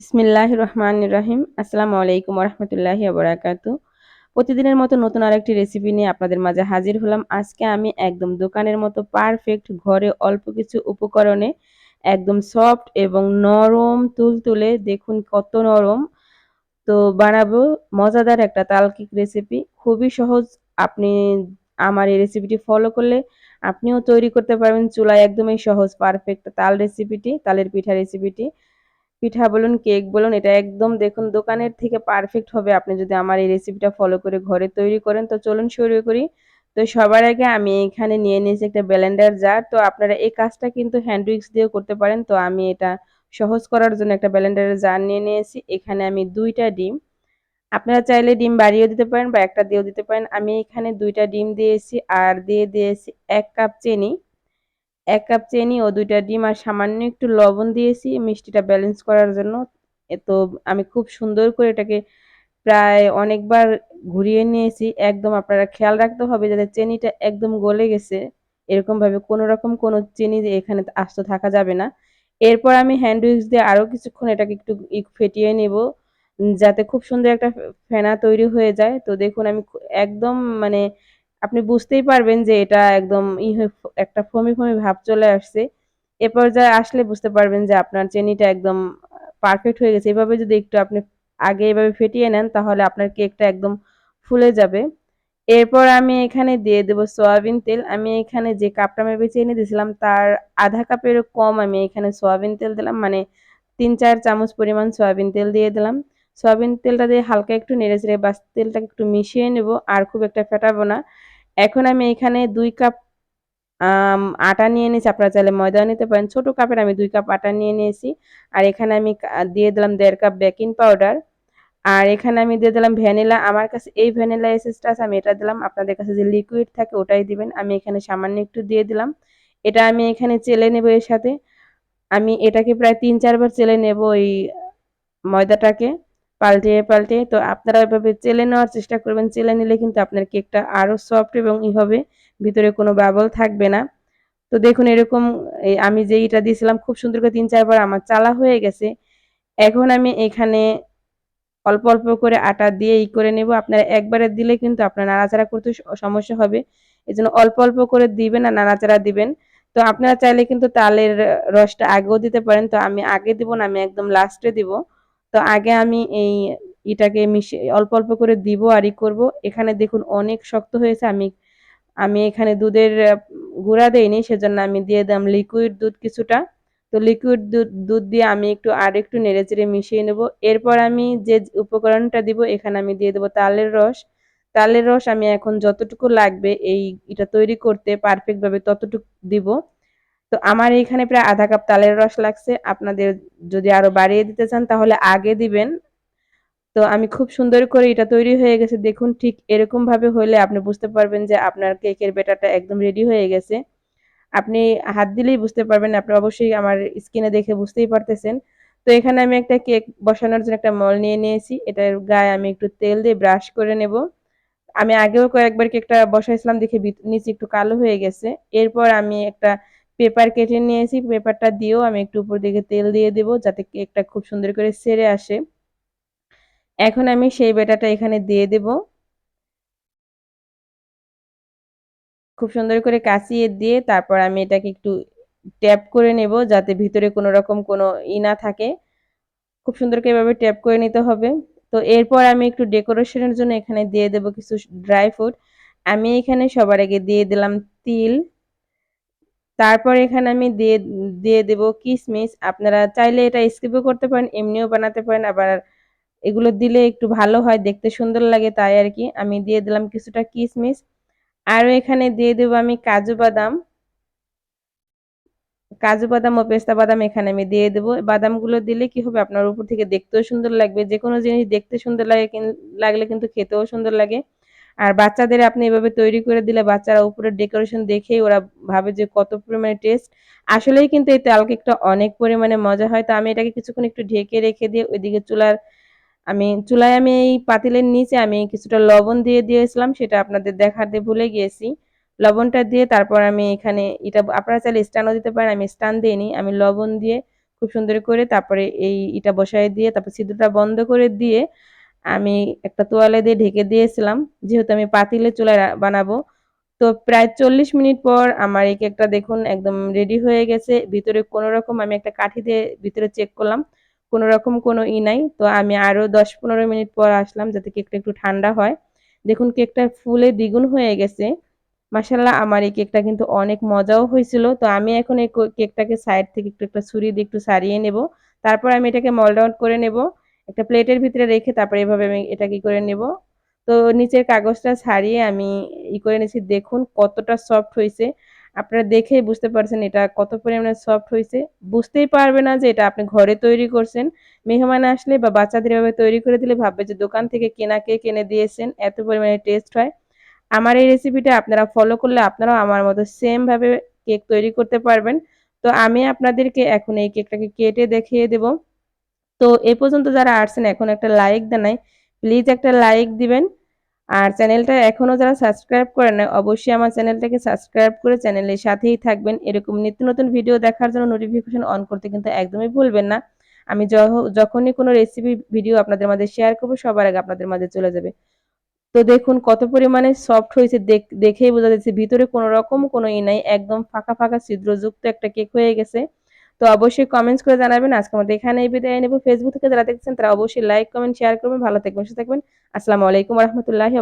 বিসমিল্লাহ রহমান রাহিম। আসসালামু আলাইকুম রহমতুল্লাহি আবরাকাতু প্রতিদিনের মতো নতুন আরেকটি রেসিপি নিয়ে আপনাদের মাঝে হাজির হলাম। আজকে আমি একদম দোকানের মতো পারফেক্ট ঘরে অল্প কিছু উপকরণে একদম সফট এবং নরম তুলতুলে দেখুন কত নরম। তো বানাবো মজাদার একটা তালকিক রেসিপি খুবই সহজ। আপনি আমার এই রেসিপিটি ফলো করলে আপনিও তৈরি করতে পারবেন। চুলায় একদমই সহজ পারফেক্ট তাল রেসিপিটি তালের পিঠা রেসিপিটি পিঠা বলুন, কেক বলুন, এটা একদম দেখুন দোকানের থেকে পারফেক্ট হবে। আপনি যদি আমার এই রেসিপিটা ফলো করে ঘরে তৈরি করেন, তো চলুন শুরু করি। তো সবার আগে আমি এখানে নিয়ে নিয়েছি একটা ব্লেন্ডার জার তো আপনারা এই কাজটা কিন্তু হ্যান্ড উইক্স দিয়েও করতে পারেন। তো আমি এটা সহজ করার জন্য একটা ব্লেন্ডারের জার নিয়ে নিয়েছি। এখানে আমি দুইটা ডিম। আপনারা চাইলে ডিম বাড়িয়েও দিতে পারেন বা একটা দিয়েও দিতে পারেন। আমি এখানে দুইটা ডিম দিয়েছি আর দিয়ে দিয়েছি এক কাপ চিনি। এক কাপ চিনি ও দুইটা ডিম আর সামান্য একটু লবণ দিয়েছি। মিষ্টিটা ব্যালেন্স করার জন্য। তো আমি খুব সুন্দর করে এটাকে প্রায় অনেকবার ঘুরিয়ে নিয়েছি। একদম আপনারা খেয়াল রাখতে হবে যাতে চিনিটা একদম গলে গেছে। এরকমভাবে কোনো রকম কোনো চিনি এখানে আস্ত থাকা যাবে না। এরপর আমি হ্যান্ড উইক্স দিয়ে আরও কিছুক্ষণ এটাকে একটু ফেটিয়ে নেব। যাতে খুব সুন্দর একটা ফেনা তৈরি হয়ে যায়। তো দেখুন আমি একদম মানে আপনি বুঝতেই পারবেন যে এটা একদম ই একটা ফমি ফমি ভাব চলে আসছে। এ পর্যায়ে আসলে বুঝতে পারবেন যে আপনার চেনিটা একদম পারফেক্ট হয়ে গেছে। এভাবে যদি একটু আপনি আগে এভাবে ফেটিয়ে নেন, তাহলে আপনার কেকটা একদম ফুলে যাবে। এরপর আমি এখানে দিয়ে দেব সয়াবিন তেল। আমি এখানে যে কাপটা মেপে এনে দিয়েছিলাম, তার আধা কাপেরও কম আমি এখানে সয়াবিন তেল দিলাম। মানে তিন, চার চামচ পরিমাণ সয়াবিন তেল দিয়ে দিলাম। সয়াবিন তেলটা দিয়ে হালকা একটু নেড়ে চেড়ে বাস, তেলটাকে একটু মিশিয়ে নেব। আর খুব একটা ফেটাবো না। এখন আমি এখানে দুই কাপ আটা নিয়ে নিয়েছি। আপনারা চাইলে ময়দা নিতে পারেন। ছোট কাপের আমি দুই কাপ আটা নিয়ে নিয়েছি। আর এখানে আমি দিয়ে দিলাম দেড় কাপ বেকিং পাউডার। আর এখানে আমি দিয়ে দিলাম ভ্যানিলা। আমার কাছে এই ভ্যানিলা এসেসটা আছে, আমি এটা দিলাম। আপনাদের কাছে যে লিকুইড থাকে ওটাই দিবেন। আমি এখানে সামান্য একটু দিয়ে দিলাম। এটা আমি এখানে চেলে নেব এর সাথে। আমি এটাকে প্রায় তিন চারবার চেলে নেব ওই ময়দাটাকে। পাল্টে পাল্টে তো আপনারা এভাবে চেলে নেওয়ার চেষ্টা করবেন। চেলে নিলে কিন্তু আপনার কেকটা আরও সফট এবং ই হবে ভিতরে কোনো বাবল থাকবে না। তো দেখুন এরকম আমি যে ইটা দিয়েছিলাম, খুব সুন্দর করে তিন চারবার আমার চালা হয়ে গেছে। এখন আমি এখানে অল্প অল্প করে আটা দিয়ে ই করে নেব। আপনারা একবারে দিলে কিন্তু আপনার নাড়াচাড়া করতে সমস্যা হবে। এই জন্য অল্প অল্প করে দিবেন আর নাড়াচাড়া দিবেন। তো আপনারা চাইলে কিন্তু তালের রসটা আগেও দিতে পারেন। তো আমি আগে দিব না, আমি একদম লাস্টে দিব। তো আগে আমি এই এটাকে মিশিয়ে, অল্প অল্প করে দিব আর ই করব। এখানে দেখুন অনেক শক্ত হয়েছে, আমি আমি এখানে দুধের গুঁড়া দেইনি, সেজন্য আমি দিয়ে দিলাম লিকুইড দুধ কিছুটা। তো লিকুইড দুধ দুধ দিয়ে আমি একটু আর একটু নেড়ে চেড়ে মিশিয়ে নেব। এরপর আমি যে উপকরণটা দিব, এখানে আমি দিয়ে দেবো তালের রস। তালের রস আমি এখন যতটুকু লাগবে এই এটা তৈরি করতে পারফেক্টভাবে ততটুকু দিব। তো আমার এখানে প্রায় আধা কাপ তালের রস লাগছে। আপনাদের যদি আরও বাড়িয়ে দিতে চান তাহলে আগে দিবেন। তো আমি খুব সুন্দর করে এটা তৈরি হয়ে গেছে। দেখুন ঠিক এরকম ভাবে হলে আপনি বুঝতে পারবেন যে আপনার কেকের বেটারটা একদম রেডি হয়ে গেছে। আপনি হাত দিলেই বুঝতে পারবেন, আপনি অবশ্যই আমার স্কিনে দেখে বুঝতেই পারতেছেন। তো এখানে আমি একটা কেক বসানোর জন্য একটা মল নিয়ে নিয়েছি। এটার গায়ে আমি একটু তেল দিয়ে ব্রাশ করে নেব। আমি আগেও কয়েকবার কেকটা বসাইছিলাম দেখে নিচে একটু কালো হয়ে গেছে। এরপর আমি একটা পেপার কেটে নিয়েছি, পেপারটা দিয়েও আমি একটু উপর দিকে তেল দিয়ে দেব যাতে কেকটা খুব সুন্দর করে সেরে আসে। এখন আমি সেই বেটাটা এখানে দিয়ে দেব। খুব সুন্দর করে কাঁচিয়ে দিয়ে তারপর আমি এটাকে একটু ট্যাপ করে নেব যাতে ভিতরে কোনো রকম কোনো ই না থাকে। খুব সুন্দর করে এভাবে ট্যাপ করে নিতে হবে। তো এরপর আমি একটু ডেকোরেশনের জন্য এখানে দিয়ে দেব কিছু ড্রাই ফ্রুট। আমি এখানে সবার আগে দিয়ে দিলাম তিল। তারপর এখানে আমি দিয়ে দিয়ে দেব কিশমিশ আপনারা চাইলে এটা স্কিপও করতে পারেন, এমনিও বানাতে পারেন। আবার এগুলো দিলে একটু ভালো হয়, দেখতে সুন্দর লাগে তাই আর কি। আমি দিয়ে দিলাম কিছুটা কিশমিশ আরও এখানে দিয়ে দেব আমি কাজু বাদাম। কাজু বাদাম ও পেস্তা বাদাম এখানে আমি দিয়ে দেবো। বাদামগুলো দিলে কি হবে? আপনার উপর থেকে দেখতেও সুন্দর লাগবে। যে কোনো জিনিস দেখতে সুন্দর লাগে লাগলে কিন্তু খেতেও সুন্দর লাগে। আর বাচ্চাদের আপনি এভাবে তৈরি করে দিলে বাচ্চারা উপরে ডেকোরেশন দেখেই ওরা ভাবে যে কত পরিমাণে টেস্ট আসলেই কিন্তু এই তাল কেকটা অনেক পরিমাণে মজা হয়। তো আমি এটাকে কিছুক্ষণ একটু ঢেকে রেখে দিয়ে ওইদিকে চুলার, আমি চুলায় আমি এই পাতিলের নিচে আমি কিছুটা লবণ দিয়ে দিয়েছিলাম, সেটা আপনাদের দেখাতে ভুলে গিয়েছি। লবণটা দিয়ে তারপর আমি এখানে এটা, আপনারা চাইলে স্টানও দিতে পারেন, আমি স্টান দিইনি আমি লবণ দিয়ে খুব সুন্দর করে তারপরে এই ইটা বসায় দিয়ে, তারপর সিদ্ধটা বন্ধ করে দিয়ে আমি একটা তোয়ালে দিয়ে ঢেকে দিয়েছিলাম। যেহেতু আমি পাতিলে চুলায় বানাবো। তো প্রায় চল্লিশ মিনিট পর আমার এই কেকটা দেখুন একদম রেডি হয়ে গেছে। ভিতরে কোনো রকম আমি একটা কাঠি দিয়ে ভিতরে চেক করলাম। কোনো রকম কোনো ই নাই। তো আমি আরও দশ পনেরো মিনিট পর আসলাম যাতে কেকটা একটু ঠান্ডা হয়। দেখুন কেকটা ফুলে দ্বিগুণ হয়ে গেছে। মাসাল্লাহ আমার এই কেকটা কিন্তু অনেক মজাও হয়েছিল। তো আমি এখন এই কেকটাকে সাইড থেকে একটু একটা ছুরি দিয়ে একটু সারিয়ে নেব। তারপর আমি এটাকে মল্ড আউট করে নেব। একটা প্লেটের ভিতরে রেখে তারপরে এভাবে আমি এটা কি করে নেব? তো নিচের কাগজটা ছাড়িয়ে আমি ই করে নিয়েছি। দেখুন কতটা সফট হয়েছে। আপনারা দেখেই বুঝতে পারছেন এটা কত পরিমাণে সফট হয়েছে। বুঝতেই পারবে না যে এটা আপনি ঘরে তৈরি করছেন। মেহমান আসলে বা বাচ্চাদের এভাবে তৈরি করে দিলে ভাববে যে দোকান থেকে কেনা কেক এনে দিয়েছেন, এত পরিমাণে টেস্ট হয়। আমার এই রেসিপিটা আপনারা ফলো করলে আপনারাও আমার মতো সেমভাবে কেক তৈরি করতে পারবেন। তো আমি আপনাদেরকে এখন এই কেকটাকে কেটে দেখিয়ে দেব। তো এ পর্যন্ত যারা আসছেন, এখন একটা লাইক দেনাই প্লিজ একটা লাইক দিবেন। আর চ্যানেলটা এখনও যারা সাবস্ক্রাইব করেন না অবশ্যই আমার চ্যানেলটাকে সাবস্ক্রাইব করে চ্যানেলের সাথেই থাকবেন। এরকম নিত্য নতুন ভিডিও দেখার জন্য নোটিফিকেশন অন করতে কিন্তু একদমই ভুলবেন না। আমি যখনই কোনো রেসিপি ভিডিও আপনাদের মাঝে শেয়ার করব, সবার আগে আপনাদের মাঝে চলে যাবে। তো দেখুন কত পরিমাণে সফট হয়েছে দেখেই বোঝা যাচ্ছে, ভিতরে কোনো রকম কোনো ই নাই, একদম ফাঁকা ফাঁকা ছিদ্রযুক্ত একটা কেক হয়ে গেছে। তো অবশ্যই কমেন্টস করে জানাবেন। আজকে আমাদের এখানে বিদায় নেব। ফেসবুক থেকে যারা দেখছেন, তারা অবশ্যই লাইক কমেন্ট শেয়ার করবেন। ভালো থাকবেন, সুস্থ থাকবেন। আসসালামু আলাইকুম রহমতুল্লাহি